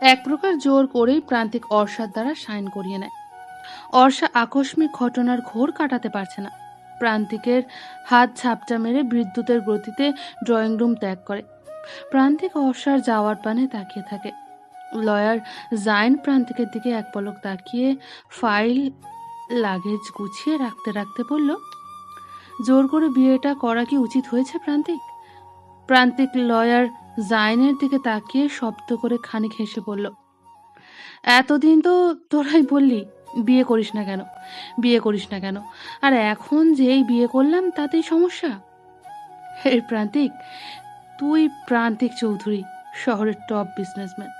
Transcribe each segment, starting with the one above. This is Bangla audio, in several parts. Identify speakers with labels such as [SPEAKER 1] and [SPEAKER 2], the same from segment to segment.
[SPEAKER 1] এক প্রকার জোর করেই প্রান্তিক অর্ষার দ্বারা সাইন করিয়ে নেয়। অর্ষা আকস্মিক ঘটনার ঘোর কাটাতে পারছে না। প্রান্তিকের হাত ঝাপটা মেরে বিদ্যুতের গতিতে ড্রয়িং রুম ত্যাগ করে। প্রান্তিক অর্ষার যাওয়ার পানে তাকিয়ে থাকে। লয়ার জাইন প্রান্তিকের দিকে এক পলক তাকিয়ে ফাইল, লাগেজ গুছিয়ে রাখতে রাখতে বলল, জোর করে বিয়েটা করা কি উচিত হয়েছে প্রান্তিক? প্রান্তিক লয়ার জাইনের দিকে তাকিয়ে শব্দ করে খানিক হেসে বলল, এতদিন তো তোরাই বললি, বিয়ে করিস না কেন? বিয়ে করিস না কেন? আর এখন যেই বিয়ে করলাম, তাতেই সমস্যা? হে প্রান্তিক, তুই প্রান্তিক চৌধুরী, শহরের টপ বিজনেসম্যান।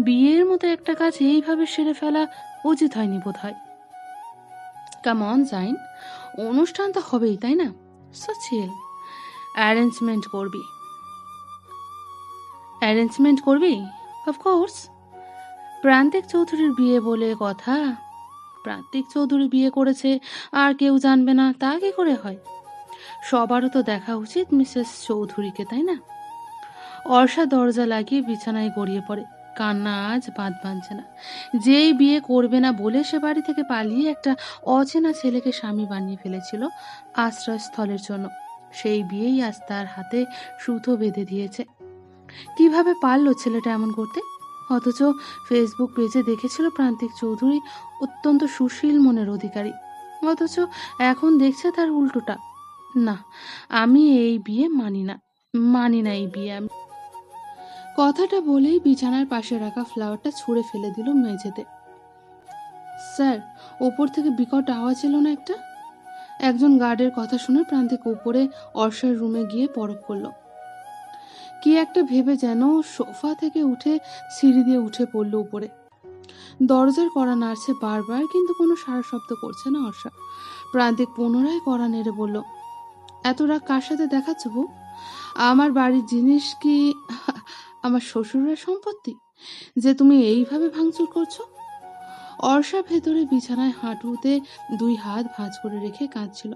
[SPEAKER 1] বিয়ের মতো একটা কাজ এইভাবে সেরে ফেলা উচিত হয়নি বোধ হয় কামন জাইন, অনুষ্ঠান তো হবেই, তাই না? সচিল অ্যারেঞ্জমেন্ট করবি। অ্যারেঞ্জমেন্ট করবি? অফকোর্স প্রান্তিক চৌধুরীর বিয়ে বলে কথা। প্রান্তিক চৌধুরী বিয়ে করেছে, আর কেউ জানবে না তা কি করে হয়। সবারও তো দেখা উচিত মিসেস চৌধুরীকে, তাই না? অর্ষা দরজা লাগিয়ে বিছানায় গড়িয়ে পড়ে। কান্না আজ বাঁধ বাঁধছে না। যেই বিয়ে করবে না বলে সে বাড়ি থেকে পালিয়ে একটা অচেনা ছেলেকে স্বামী বানিয়ে ফেলেছিল আশ্রয়স্থলের জন্য। সেই বিয়েই আজ তার হাতে সুতো বেঁধে দিয়েছে। কীভাবে পারল ছেলেটা এমন করতে? অথচ ফেসবুক পেজে দেখেছিল প্রান্তিক চৌধুরী অত্যন্ত সুশীল মনের অধিকারী। অথচ এখন দেখছে তার উল্টোটা। না, আমি এই বিয়ে মানি না। মানি না এই বিয়ে আমি। কথাটা বলেই বিছানার পাশে রাখা ফ্লাওয়ারটা ছুঁড়ে ফেলে দিল মেঝেতে। স্যার, ওপর থেকে বিকট আওয়াজ এলো না একটা? একজন গার্ডের কথা শুনে প্রান্তিক উপরে অর্ষার রুমে গিয়ে পরখ করল। কি একটা ভেবে যেন সোফা থেকে উঠে সিঁড়ি দিয়ে উঠে পড়ল উপরে। দরজার কড়া নাড়ছে বারবার, কিন্তু কোনো সারা শব্দ করছে না অর্ষা। প্রান্তিক পুনরায় কড়া নেড়ে বলল, এত রাগ কার সাথে দেখাচ্ছ বউ? আমার বাড়ির জিনিস কি আমার শ্বশুরের সম্পত্তি? যে তুমি এইভাবে ভাঙচুর করছ? অর্ষা ভেতরে বিছানায় হাঁটুতে দুই হাত ভাঁজ করে রেখে কাঁদছিল।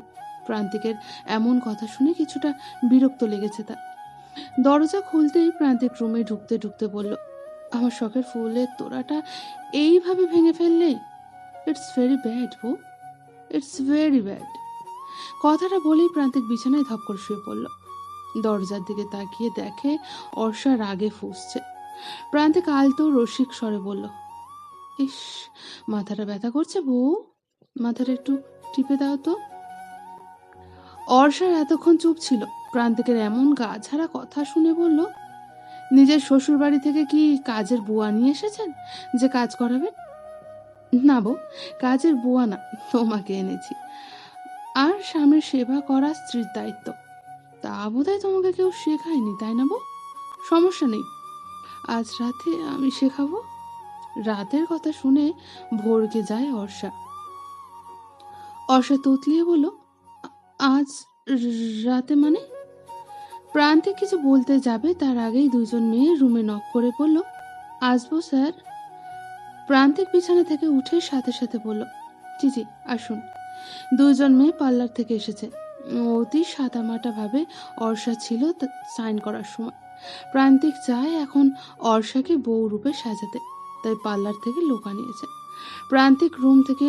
[SPEAKER 1] প্রান্তিকের এমন কথা শুনে কিছুটা বিরক্ত লেগেছে তার। দরজা খুলতেই প্রান্তিক রুমে ঢুকতে ঢুকতে বলল, আমার শখের ফুলের তোড়াটা এইভাবে ভেঙে ফেললে? ইটস ভেরি ব্যাড বউ ইটস ভেরি ব্যাড কথাটা বলেই প্রান্তিক বিছানায় ধপ করে শুয়ে পড়ল। দরজার দিকে তাকিয়ে দেখে অর্ষা রাগে ফুসছে। প্রান্তিক আলতো রসিক স্বরে বলল, ইস, মাথাটা ব্যথা করছে বউ। মাথাটা একটু টিপে দাও তো। অর্ষার এতক্ষণ চুপ ছিল। প্রান্তিকের এমন গা ছাড়া কথা শুনে বলল, নিজের শ্বশুর বাড়ি থেকে কি কাজের বুয়া নিয়ে এসেছেন? যে কাজ করাবেন? না বো, কাজের বুয়া না, তোমাকে এনেছি। আর স্বামীর সেবা করা স্ত্রীর দায়িত্ব। তা বোধহয় তোমাকে কেউ শেখায়নি, তাই না বউ সমস্যা নেই। আজ রাতে আমি শেখাবো? রাতের কথা শুনে ভোরকে যায় অর্ষা। অর্ষা তুতলিয়ে বলল আজ রাতে মানে? প্রান্তিক কিছু বলতে যাবে, তার আগেই দুজন মেয়ে রুমে নক করে বলল, আসব, স্যার। প্রান্তিক বিছানা থেকে উঠে সাথে সাথে বলল, জি জি, আসুন। দুজন মেয়ে পার্লার থেকে এসেছে। অতি সাদামাটা ভাবে অর্ষা ছিল সাইন করার সময়। প্রান্তিক চায় এখন অর্ষাকে বউ রূপে সাজাতে, তাই পার্লার থেকে লোক আনিয়েছে। প্রান্তিক রুম থেকে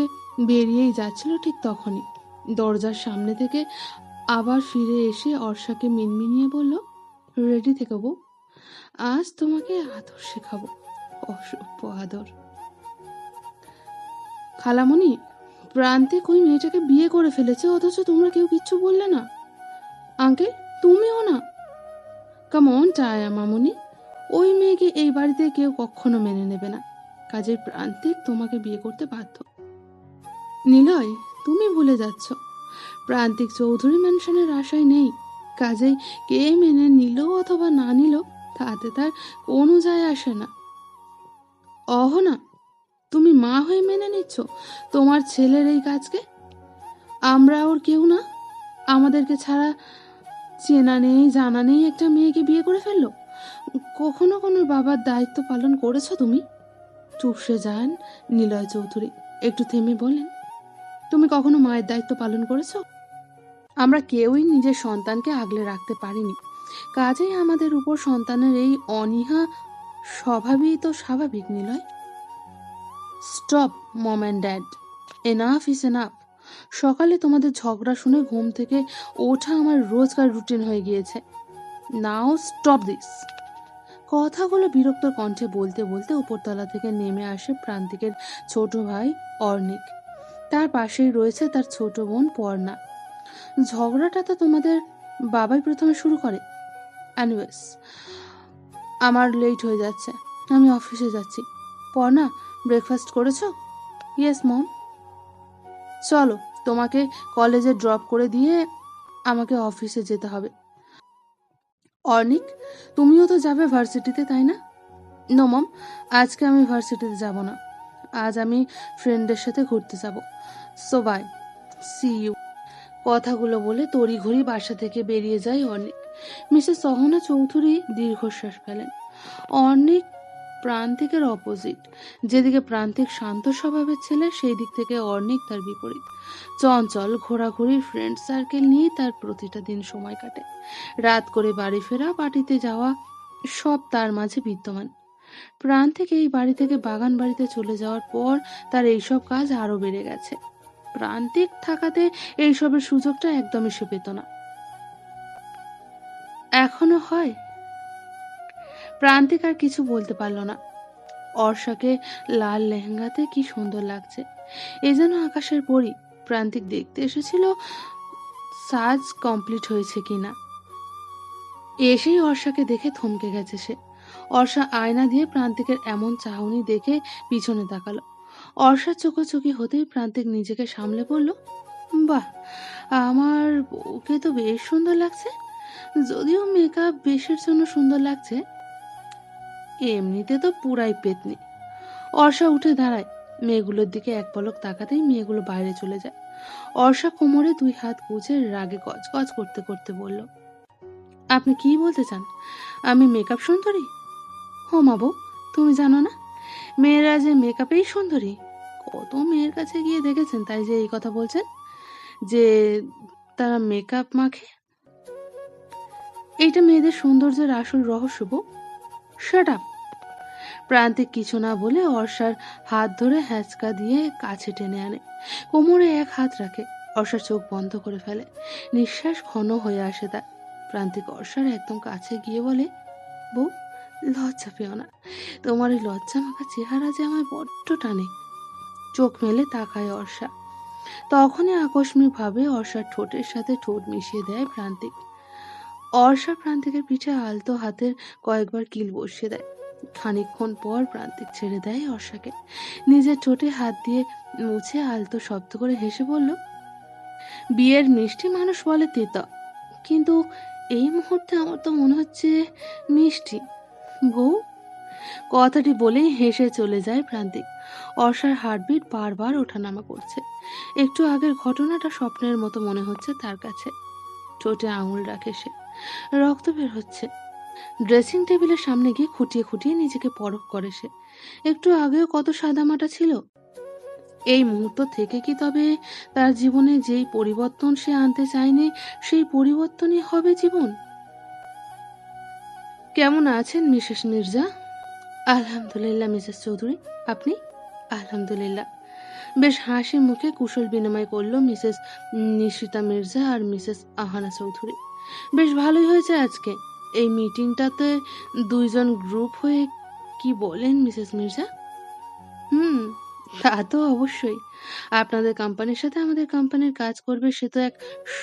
[SPEAKER 1] বেরিয়েই যাচ্ছিল ঠিক তখনই। দরজার সামনে থেকে আবার ফিরে এসে অর্ষাকে মিনমিনিয়ে বলল, রেডি থেকে বউ, আজ তোমাকে আদর শেখাবো, অসভ্য আদর। খালামণি প্রান্তিক ওই মেয়েটাকে বিয়ে করে ফেলেছে, অথচ তোমরা কেউ কিচ্ছু বললে না। আঙ্কেল, তুমিও না। কেমন টায়া মামুনি, ওই মেয়েকে এই বাড়িতে কেউ কখনো মেনে নেবে না। কাজের প্রান্তিক তোমাকে বিয়ে করতে বাধ্য। নিলয়, তুমি ভুলে যাচ্ছ। প্রান্তিক চৌধুরী ম্যানশনের আশায় নেই। কাজেই কে মেনে নিল অথবা না নিল, তাতে তার কোনো যায় আসে না। অহনা, তুমি মা হয়ে মেনে নিচ্ছ? তোমার ছেলের এই কাজকে? আমরা ওর কেউ না। আমাদেরকে ছাড়া চেনা নেই, জানা নেই একটা মেয়েকে বিয়ে করে ফেলল। কখনো কোনো বাবার দায়িত্ব পালন করেছ তুমি? চুপসে যান নিলয় চৌধুরী, একটু থেমে বলেন। তুমি কখনো মায়ের দায়িত্ব পালন করেছ? আমরা কেউই নিজের সন্তানকে আগলে রাখতে পারিনি। কাজেই আমাদের উপর সন্তানের এই অনীহা স্বভাবই তো স্বাভাবিক, Niloy. Stop, mom and dad. Enough is enough সকালে তোমাদের ঝগড়া শুনে ঘুম থেকে ওঠা আমার রোজকার রুটিন হয়ে গিয়েছে। Now stop this. কথাগুলো বিরক্ত কণ্ঠে বলতে বলতে উপরতলা থেকে নেমে আসে প্রান্তিকের ছোট ভাই অর্নিক তার পাশেই রয়েছে তার ছোট বোন পর্ণা। ঝগড়াটা তো তোমাদের বাবাই প্রথমে শুরু করে। অ্যানিওয়েস আমার লেট হয়ে যাচ্ছে। আমি অফিসে যাচ্ছি। পর্ণা ব্রেকফাস্ট করেছ? ইয়েস মম চলো, তোমাকে কলেজে ড্রপ করে দিয়ে আমাকে অফিসে যেতে হবে। অর্নিক তুমিও তো যাবে ভার্সিটিতে তাই না? নো মম আজকে আমি ভার্সিটিতে যাব না। আজ আমি ফ্রেন্ডের সাথে ঘুরতে যাব। সো বাই সি ইউ কথাগুলো বলে তড়িঘড়ি বাসা থেকে বেরিয়ে যায় অনেক। মিসেস সহনা চৌধুরী দীর্ঘশ্বাস ফেলেন। অর্নিক প্রান্তিকের অপোজিট যেদিকে প্রান্তিক শান্ত স্বভাবের ছেলে সেই দিক থেকে অর্ণিক তার বিপরীত। চঞ্চল ঘোরাঘুরি ফ্রেন্ড সার্কেল নিয়েই তার প্রতিটা দিন সময় কাটে। রাত করে বাড়ি ফেরা পার্টিতে যাওয়া সব তার মাঝে বিদ্যমান। প্রান্তিক এই বাড়ি থেকে বাগান বাড়িতে চলে যাওয়ার পর তার এইসব কাজ আরও বেড়ে গেছে। প্রান্তিক থাকাতে এইসবের সুযোগটা একদমই সে পেত না। এখনও হয়? প্রান্তিক আর কিছু বলতে পারল না। অর্ষাকে লাল লেহেঙ্গাতে কি সুন্দর লাগছে। এ যেন আকাশের পরি। প্রান্তিক দেখতে এসেছিল, সাজ কমপ্লিট হয়েছে কিনা। এসেই অর্ষাকে দেখে থমকে গেছে সে। অর্ষা আয়না দিয়ে প্রান্তিকের এমন চাহনি দেখে পিছনে তাকালো। অর্ষা চোখোচোখি হতেই প্রান্তিক নিজেকে সামলে বলল, বাহ, আমার ওকে তো বেশ সুন্দর লাগছে। যদিও মেকআপ বেশের জন্য সুন্দর লাগছে, এমনিতে তো পুরাই পেতনি। অর্ষা উঠে দাঁড়ায়। মেয়েগুলোর দিকে এক পলক তাকাতেই মেয়েগুলো বাইরে চলে যায়। অর্ষা কোমরে দুই হাত গুজে রাগে গজগজ করতে করতে বলল, আপনি কি বলতে চান? আমি মেকআপ সুন্দরী? হো মা বউ, তুমি জানো না? মেয়েরা যে মেকআপেই সুন্দরী। কত মেয়ের কাছে গিয়ে দেখেছেন তাই যে এই কথা বলছেন? যে তারা মেকআপ মাখে? এইটা মেয়েদের সৌন্দর্যের আসল রহস্য বউ। আপ প্রান্তিক কিছু না বলে অর্ষার হাত ধরে হ্যাচকা দিয়ে কাছে টেনে আনে। কোমরে এক হাত রাখে, অর্ষার চোখ বন্ধ করে ফেলে। নিঃশ্বাস ঘন হয়ে আসে তার। প্রান্তিক অর্ষার একদম কাছে গিয়ে বলে, বউ লজ্জা পেও না। তোমার ওই লজ্জা মাখা চেহারা যে আমার বড্ড টানে। চোখ মেলে তাকায় অর্ষা। তখনই আকস্মিকভাবে অর্ষার ঠোঁটের সাথে ঠোঁট মিশিয়ে দেয় প্রান্তিক। অর্ষা প্রান্তিকের পিঠে আলতো হাতের কয়েকবার কিল বসিয়ে দেয়। খানিকক্ষণ পর প্রান্তিক ছেড়ে দেয় অর্ষাকে। নিজের ঠোঁটে হাত দিয়ে মুছে আলতো শব্দ করে হেসে বলল, বিয়ের মিষ্টি মানুষ বলে তেতা। কিন্তু এই মুহূর্তে আমার তো মনে হচ্ছে মিষ্টি। বউ? কথাটি বলেই হেসে চলে যায় প্রান্তিক। অর্ষার হার্টবিট বারবার ওঠানামা করছে। একটু আগের ঘটনাটা স্বপ্নের মতো মনে হচ্ছে তার কাছে। ঠোঁটে আঙুল রাখে সে। রক্ত বের হচ্ছে। ড্রেসিং টেবিলের সামনে গিয়ে খুঁটিয়ে খুঁটিয়ে নিজেকে পরখ করে সে। একটু আগেও কত সাদামাটা ছিল? এই মুহূর্ত থেকে কি তবে তার জীবনে যেই পরিবর্তন সে আনতে চায়নি, সেই পরিবর্তনই হবে জীবন? কেমন আছেন, মিসেস মির্জা? আলহামদুলিল্লাহ, মিসেস চৌধুরী। আপনি? আলহামদুলিল্লাহ। বেশ হাসি মুখে কুশল বিনিময় করল মিসেস নিশিতা মির্জা আর মিসেস আহানা চৌধুরী। বেশ ভালোই হয়েছে আজকে। এই মিটিংটাতে দুইজন গ্রুপ হয়ে কি বলেন, মিসেস মির্জা? হুম, তা তো অবশ্যই। আপনাদের কোম্পানির সাথে আমাদের কোম্পানির কাজ করবে সে তো এক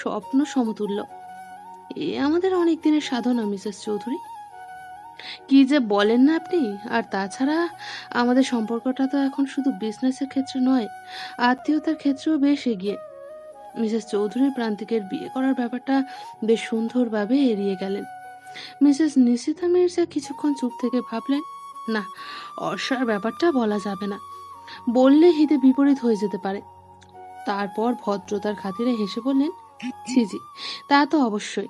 [SPEAKER 1] স্বপ্ন সমতুল্য। এ আমাদের অনেক দিনের সাধনা, মিসেস চৌধুরী। কি যে বলেন না আপনি? আর তাছাড়া আমাদের সম্পর্কটা তো এখন শুধু বিজনেসের ক্ষেত্রে নয়, আত্মীয়তার ক্ষেত্রেও বেশ এগিয়ে। মিসেস চৌধুরী প্রান্তিকের বিয়ে করার ব্যাপারটা বেশ সুন্দরভাবে এড়িয়ে গেলেন। মিসেস নিশিতা মির্জা কিছুক্ষণ চুপ থেকে ভাবলেন, না, অর্ষার ব্যাপারটা বলা যাবে না। বললে হিতে বিপরীত হয়ে যেতে পারে। তারপর ভদ্রতার খাতিরে হেসে বললেন জি জি তা তো অবশ্যই।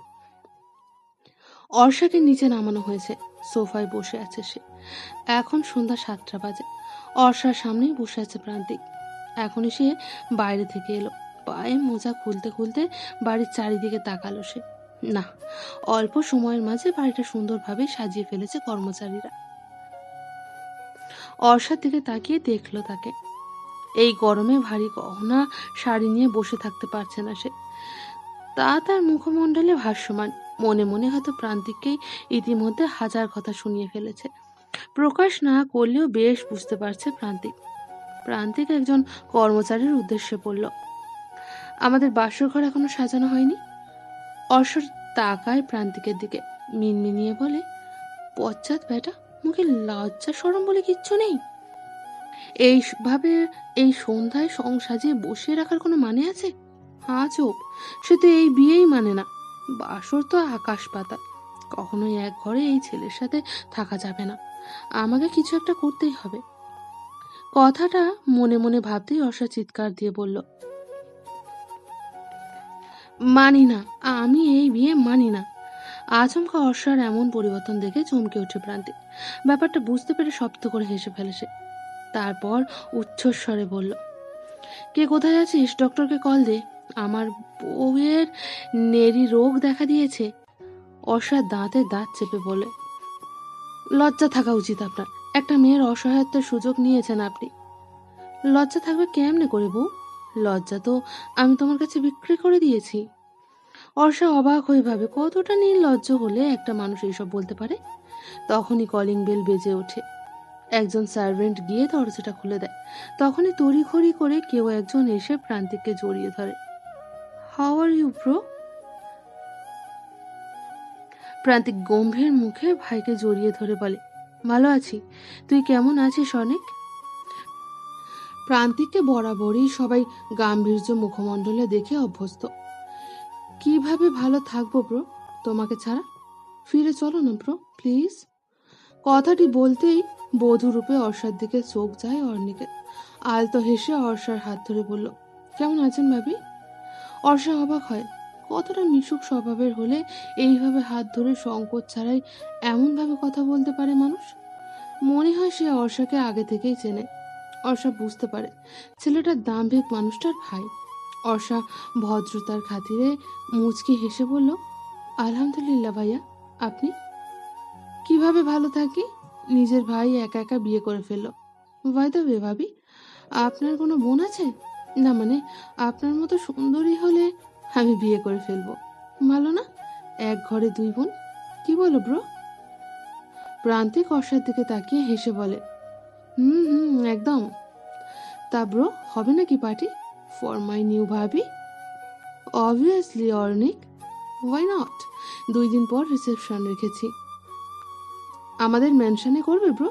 [SPEAKER 1] অর্ষাকে নিচে নামানো হয়েছে। সোফায় বসে আছে সে। এখন সন্ধ্যা সাতটা বাজে। অর্ষার সামনেই বসে আছে প্রান্তিক। এখনই সে বাইরে থেকে এলো। পায়ে মোজা খুলতে খুলতে বাড়ির চারিদিকে তাকালো সে। না, অল্প সময়ের মাঝে বাড়িটা সুন্দরভাবে সাজিয়ে ফেলেছে কর্মচারীরা। অর্ষার দিকে তাকিয়ে দেখল তাকে। এই গরমে ভারী গহনা, শাড়ি নিয়ে বসে থাকতে পারছে না সে। তা তার মুখমণ্ডলে ভাষ্যমান মনে মনে হয়তো প্রান্তিককেই ইতিমধ্যে হাজার কথা শুনিয়ে ফেলেছে। প্রকাশ না করলেও বেশ বুঝতে পারছে প্রান্তিক। প্রান্তিক একজন কর্মচারীর উদ্দেশ্যে বলল, আমাদের বাসর ঘর এখনও সাজানো হয়নি? অসর তাকায় প্রান্তিকের দিকে, মিনমিনিয়ে বলে, পশ্চাৎ বেটা মুখে লজ্জা সরম বলে কিচ্ছু নেই? এইভাবে এই সন্ধ্যায় সং সাজিয়ে বসিয়ে রাখার কোনো মানে আছে? আজব সে তো এই বিয়েই মানে না। বাসর তো আকাশ পাতা কখনোই এক ঘরে এই ছেলের সাথে থাকা যাবে না। আমাকে কিছু একটা করতেই হবে। কথাটা মনে মনে ভাবতেই অর্ষা চিৎকার দিয়ে বলল, মানি না, আমি এই বিয়ে মানি না। আচমকা অর্ষার এমন পরিবর্তন দেখে চমকে উঠে প্রান্তে। ব্যাপারটা বুঝতে পেরে শব্দ করে হেসে ফেলেছে তারপর উচ্চস্বরে বলল, কে কোথায় আছিস? ডক্টরকে কল দে। আমার বউয়ের নেরি রোগ দেখা দিয়েছে। অর্ষার দাঁতে দাঁত চেপে বলে, লজ্জা থাকা উচিত আপনার। একটা মেয়ের অসহায়ত্বের সুযোগ নিয়েছেন আপনি। লজ্জা থাকবে কেমনে করে বউ? লজ্জা তো আমি তোমার কাছে বিক্রি করে দিয়েছি। অর্ষা অবাক হয়ে ভাবে, কতটা নির্লজ্জ হলে একটা মানুষ এইসব বলতে পারে? তখনই কলিং বেল বেজে ওঠে। একজন সার্ভেন্ট গিয়ে দরজাটা খুলে দেয়। তখনই তড়িঘড়ি করে কেউ একজন এসে প্রান্তিককে জড়িয়ে ধরে। হাউ আর ইউ ব্রো প্রান্তিক গম্ভীর মুখে ভাইকে জড়িয়ে ধরে বলে, ভালো আছি। তুই কেমন আছিস, অনেক? প্রান্তিককে বরাবরই সবাই গাম্ভীর্য মুখমণ্ডলে দেখে অভ্যস্ত। কীভাবে ভালো থাকব ব্রো তোমাকে ছাড়া? ফিরে চলো না ব্রো প্লিজ কথাটি বলতেই বধূরূপে অর্ষার দিকে চোখ যায় অর্ণিকে আলতো হেসে অর্ষার হাত ধরে বলল, কেমন আছেন, ভাবি? অর্ষা অবাক হয়। কতটা মিশুক স্বভাবের হলে এইভাবে হাত ধরে সংকোচ ছাড়াই এমনভাবে কথা বলতে পারে মানুষ? মনে হয় সে অর্ষাকে আগে থেকেই চেনে। অর্ষা বুঝতে পারে ছেলেটার দাম্ভিক মানুষটার ভাই। অর্ষা ভদ্রতার খাতিরে মুচকি হেসে বলল, আলহামদুলিল্লাহ ভাইয়া, আপনি? কীভাবে ভালো থাকি? নিজের ভাই একা একা বিয়ে করে ফেলল। তো ভাবি, আপনার কোনো বোন আছে? না মানে আপনার মতো সুন্দরী হলে আমি বিয়ে করে ফেলব। ভালো না? এক ঘরে দুই বোন? কি বলো ব্রো প্রান্তিক অর্ষার দিকে তাকিয়ে হেসে বলে, হুম হুম, একদম। তা ব্রো হবে নাকি party for my new bhabhi? Obviously Arnik why not দুই দিন পর রিসেপশন রেখেছি। আমাদের মেনশনে করবে ব্রো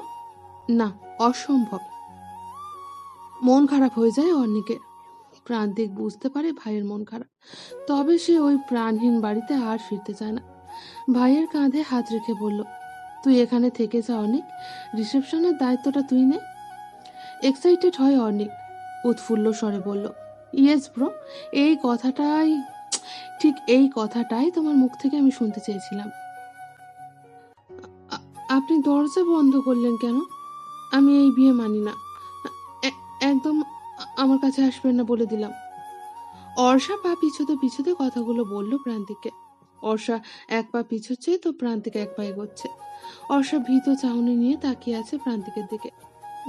[SPEAKER 1] না, অসম্ভব। মন খারাপ হয়ে যায় অর্নিকের প্রান্তিক বুঝতে পারে ভাইয়ের মন খারাপ। তবে সে ওই প্রাণহীন বাড়িতে আর ফিরতে চায় না। ভাইয়ের কাঁধে হাত রেখে বলল, তুই এখানে থেকে যা অনেক। রিসেপশনের দায়িত্বটা তুই নে। এক্সাইটেড হয় অনেক। উৎফুল্ল স্বরে বলল ইয়েস ব্রো এই কথাটাই, ঠিক এই কথাটাই তোমার মুখ থেকে আমি শুনতে চেয়েছিলাম। আপনি দরজা বন্ধ করলেন কেন? আমি এই বিয়ে মানি না। একদম আমার কাছে আসবেন না বলে দিলাম। অর্ষা পা পিছোতে পিছোতে কথাগুলো বলল প্রান্তিককে। অর্ষা এক পা পিছোচ্ছে তো প্রান্তিক এক পা এগোচ্ছে। অর্ষা ভীত চাহনি নিয়ে তাকিয়ে আছে প্রান্তিকের দিকে।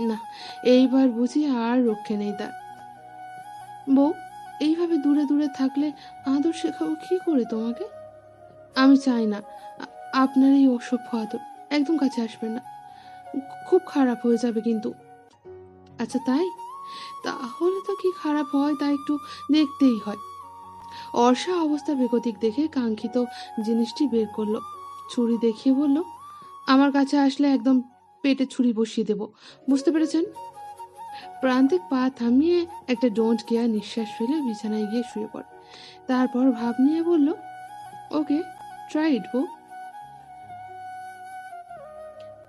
[SPEAKER 1] না, এইবার বুঝি আর রক্ষে নেই তার। বউ, এইভাবে দূরে দূরে থাকলে আদর শেখাবো কি করে তোমাকে? আমি চাই না। আপনার এই অসভ্য আদর। একদম কাছে আসবেন না। খুব খারাপ হয়ে যাবে কিন্তু। আচ্ছা তাই? তাহলে তো কি খারাপ হয় তা একটু দেখতেই হয়। অর্ষা অবস্থা বেগতিক দেখে কাঙ্ক্ষিত জিনিসটি বের করল। ছুরি দেখিয়ে বলল, আমার কাছে আসলে একদম পেটে ছুরি বসিয়ে দেব। বুঝতে পেরেছেন? প্রান্তিক পা থামিয়ে একটা ডোন্ট কেয়ার নিঃশ্বাস ফেলে বিছানায় গিয়ে শুয়ে পড়ে। তারপর ভাব নিয়ে বলল, ওকে ট্রাই ইট বউ।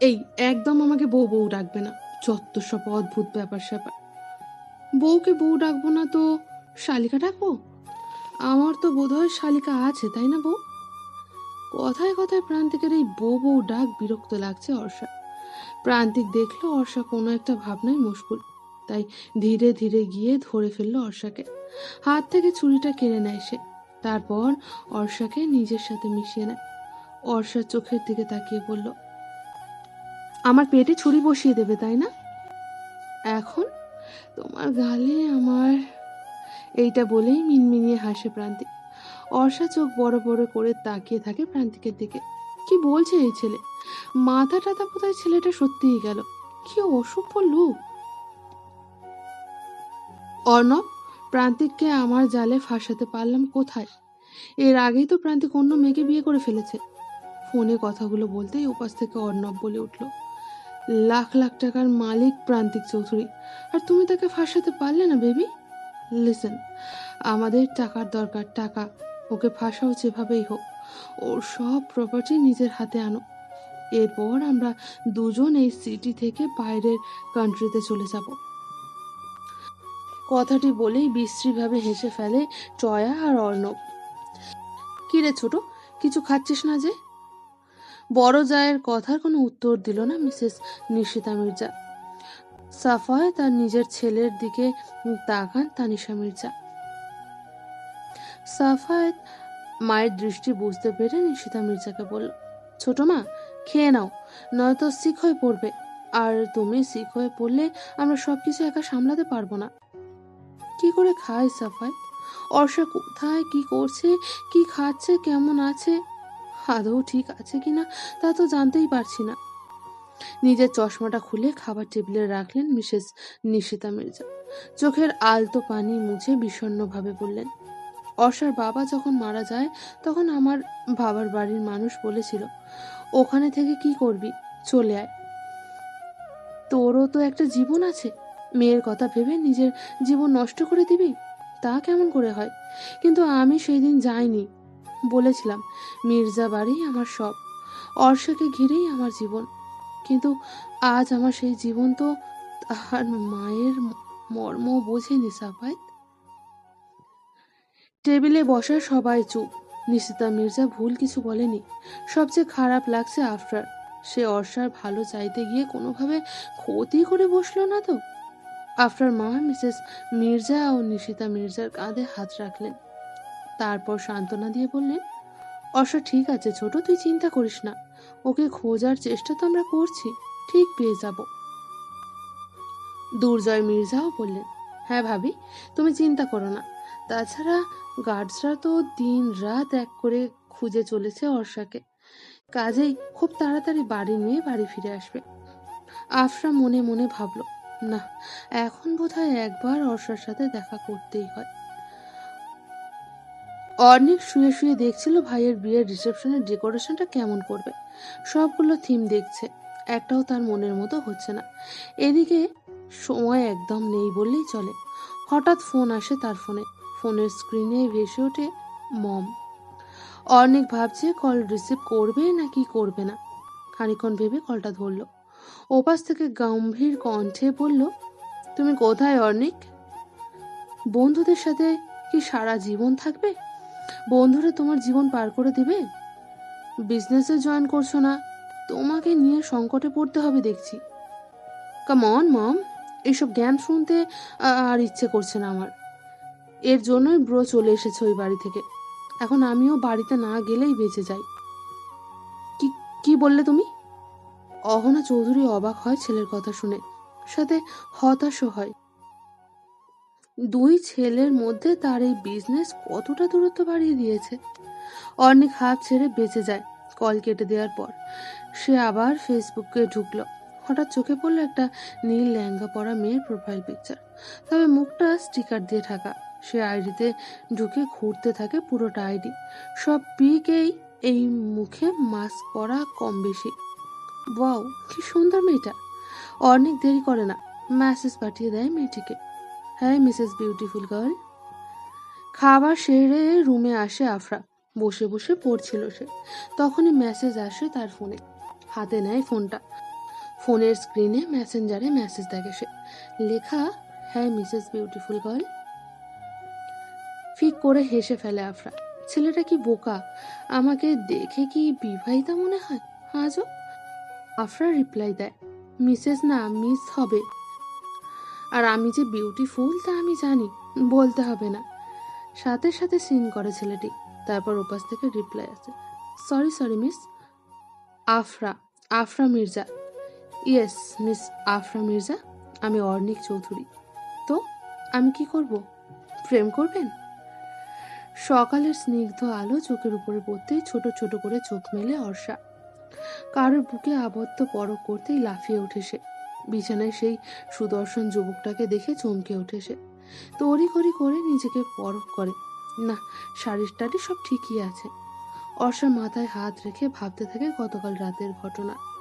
[SPEAKER 1] এই, একদম আমাকে বউ বউ ডাকবে না। যত সব অদ্ভুত ব্যাপার স্যাপার বউকে বউ ডাকবো না তো, শালিকা ডাকবো? আমার তো বোধহয় শালিকা আছে, তাই না বউ? কথায় কথায় প্রান্তিকের এই বউ বউ ডাক বিরক্ত লাগছে অর্ষা। প্রান্তিক দেখল অর্ষা কোনো একটা ভাবনায় মুশকুল তাই ধীরে ধীরে গিয়ে ধরে ফেলল অর্ষাকে। হাত থেকে ছুরিটা কেড়ে নেয় সে। তারপর অর্ষাকে নিজের সাথে মিশিয়ে নেয়। অর্ষার চোখের দিকে তাকিয়ে বলল, আমার পেটে ছুরি বসিয়ে দেবে, তাই না? এখন তোমার গালে আমার। এইটা বলেই মিনমিনিয়ে হাসে প্রান্তিক অর্ষা চোখ বড় বড় করে তাকিয়ে থাকে প্রান্তিকের দিকে। কি বলছে এই ছেলে? মাথা টাথা বোধহয় ছেলেটা সত্যিই গেল। কি অসভ্য লোক। অর্ণব, প্রান্তিককে আমার জালে ফাঁসাতে পারলাম কোথায়? এর আগেই তো প্রান্তিক অন্য মেয়েকে বিয়ে করে ফেলেছে। ফোনে কথাগুলো বলতেই উপাস থেকে অর্ণব বলে উঠল লাখ লাখ টাকার মালিক প্রান্তিক চৌধুরী। আর তুমি তাকে ফাঁসাতে পারলে না, বেবি? লিসেন, আমাদের টাকার দরকার টাকা। ওকে ফাঁসাও যেভাবেই হোক। ওর সব প্রপার্টি নিজের হাতে আনো। এরপর আমরা দুজন এই সিটি থেকে বাইরের কান্ট্রিতে চলে যাব। কথাটি বলেই বিশ্রীভাবে হেসে ফেলে টয়া আর অর্ণব। কিরে ছোট, কিছু খাচ্ছিস না যে? বড় জায়ের কথার কোনো উত্তর দিল না মিসেস নিশিতা মির্জা। সাফায় তার নিজের ছেলের দিকে তাকান তানিশা মির্জা। সাফায়েত মায়ের দৃষ্টি বুঝতে পেরে নিশিতা মির্জাকে বলল, ছোট মা, খেয়ে নাও, নয়তো শিখ হয়ে পড়বে। আর তুমি শিখ হয়ে পড়লে আমরা সবকিছু একা সামলাতে পারব না। কি করে খায় সাফায়? অর্ষা কোথায়, কি করছে, কি খাচ্ছে, কেমন আছে? আদৌ ঠিক আছে কিনা তা তো জানতেই পারছি না। নিজের চশমাটা খুলে খাবার টেবিলে রাখলেন মিসেস নিশিতা মির্জা। চোখের আলতো পানি মুছে বিষণ্ণভাবে বললেন, অর্ষার বাবা যখন মারা যায়, তখন আমার বাবার বাড়ির মানুষ বলেছিল, ওখানে থেকে কি করবি? চলে আয়। তোরও তো একটা জীবন আছে। মেয়ের কথা ভেবে নিজের জীবন নষ্ট করে দিবি? তা কেমন করে হয়? কিন্তু আমি সেই দিন যাইনি। বলেছিলাম, মির্জা বাড়ি আমার সব, অর্ষাকে ঘিরেই আমার জীবন। কিন্তু আজ আমার সেই জীবন তো তাহার মায়ের মর্ম বোঝেনি সাফায়েত। টেবিলে বসা সবাই চুপ। নিশিতা মির্জা ভুল কিছু বলেনি। সবচেয়ে খারাপ লাগছে আফটার সে অর্ষার ভালো চাইতে গিয়ে কোনোভাবে ক্ষতি করে বসল না তো? আফটার মা, মিসেস মির্জা ও নিশিতা মির্জার কাঁধে হাত রাখলেন। তারপর সান্ত্বনা দিয়ে বললেন অর্ষা ঠিক আছে ছোট, তুই চিন্তা করিস না। ওকে খোঁজার চেষ্টা তো আমরা করছি, ঠিক পেয়ে যাব। দুর্জয় মির্জাও বললেন হ্যাঁ ভাবি, তুমি চিন্তা করো না। তাছাড়া গার্ডসরা তো দিন রাত এক করে খুঁজে চলেছে অর্ষাকে। কাজেই খুব তাড়াতাড়ি বাড়ি নিয়ে বাড়ি ফিরে আসবে। আফরা মনে মনে ভাবল, না, এখন বোধহয় একবার অর্ষার সাথে দেখা করতেই হয়। অর্নিক শুয়ে শুয়ে দেখছিল ভাইয়ের বিয়ের রিসেপশনের ডেকোরেশনটা কেমন করবে। সবগুলো থিম দেখছে। একটাও তার মনের মতো হচ্ছে না। এদিকে সময় একদম নেই বললেই চলে। হঠাৎ ফোন আসে তার ফোনে ফোনের স্ক্রিনে ভেসে ওঠে মম। অর্নিক ভাবছে কল রিসিভ করবে নাকি করবে না। খানিক্ষণ ভেবে কলটা ধরল। ওপাশ থেকে গম্ভীর কণ্ঠে বলল, তুমি কোথায় অর্নিক বন্ধুদের সাথে কি সারা জীবন থাকবে? বন্ধুরা তোমার জীবন পার করে দিবে? বিজনেসে জয়েন করছ না? তোমাকে নিয়ে সংকটে পড়তে হবে দেখছি। কাম অন মম এইসব জ্ঞান শুনতে আর ইচ্ছে করছে না আমার। এর জন্যই ব্রো চলে এসেছে ওই বাড়ি থেকে। এখন আমিও বাড়িতে না গেলেই বেঁচে যাই। কি কি বললে তুমি? অহনা চৌধুরী অবাক হয় ছেলের কথা শুনে। সাথে হতাশও হয়। দুই ছেলের মধ্যে তার এই বিজনেস কতটা দূরত্ব বাড়িয়ে দিয়েছে। অনেক হাত ছেড়ে বেঁচে যায় কল কেটে দেওয়ার পর। সে আবার ফেসবুকে ঢুকলো। হঠাৎ চোখে পড়ল একটা নীল লেহেঙ্গা পরা মেয়ের প্রোফাইল পিকচার তবে মুখটা স্টিকার দিয়ে ঢাকা। সে আইডিতে ঢুকে ঘুরতে থাকে পুরোটা আইডি সব পিকেই এই মুখে মাস্ক পরা কম বেশি ওয়াও, কি সুন্দর মেয়েটা। অনেক দেরি করে না। মেসেজ পাঠিয়ে দেয় মেয়েটিকে। হ্যাঁ মিসেস বিউটিফুল গার্ল। খাবার সেরে রুমে আসে আফরা। বসে বসে পড়ছিল সে। তখনই মেসেজ আসে তার ফোনে। হাতে নেয় ফোনটা। ফোনের স্ক্রিনে মেসেঞ্জারে মেসেজ দেখে সে। লেখা হ্যাঁ মিসেস বিউটিফুল গার্ল। ফিক করে হেসে ফেলে আফরা। ছেলেটা কি বোকা? আমাকে দেখে কি বিবাহিতা মনে হয়? আজও? আফরা রিপ্লাই দেয়, মিসেস না, মিস হবে। আর আমি যে বিউটিফুল তা আমি জানি, বলতে হবে না। সাথে সাথে সিন করে ছেলেটি। তারপর উপাস থেকে রিপ্লাই আছে sorry sorry Miss Afra Afra Mirza. Yes Miss Afra Mirza, আমি অর্ণিক চৌধুরী। তো, আমি কি করব? প্রেম করবেন? সকালের স্নিগ্ধ আলো চোখের উপরে পড়তেই ছোট ছোট করে চোখ মেলে অর্ষা। কারোর বুকে আবদ্ধ পরক করতেই লাফিয়ে উঠে সে। বিছানায় সেই সুদর্শন যুবকটাকে দেখে চমকে উঠে সে। তড়িঘড়ি করে নিজেকে পরখ করে। না, শাড়ির টাড়ি সব ঠিকই আছে। অর্ষা মাথায় হাত রেখে ভাবতে থাকে গতকাল রাতের ঘটনা।